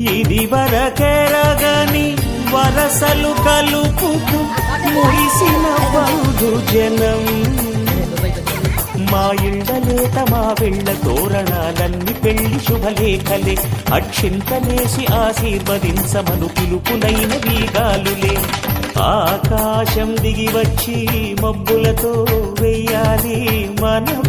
ఇది వరకెరగని వరసలు కలుపుతూ మురిసిన బంధు జనం. మా ఇండలేత మా వెళ్ళ తోరణాలన్నీ పెళ్ళి శుభలేఖలే. అక్షింతలేసి ఆశీర్వదించమను పిలుపులైన వీగాలులే. ఆకాశం దిగి వచ్చి మబ్బులతో వెయ్యాలి మన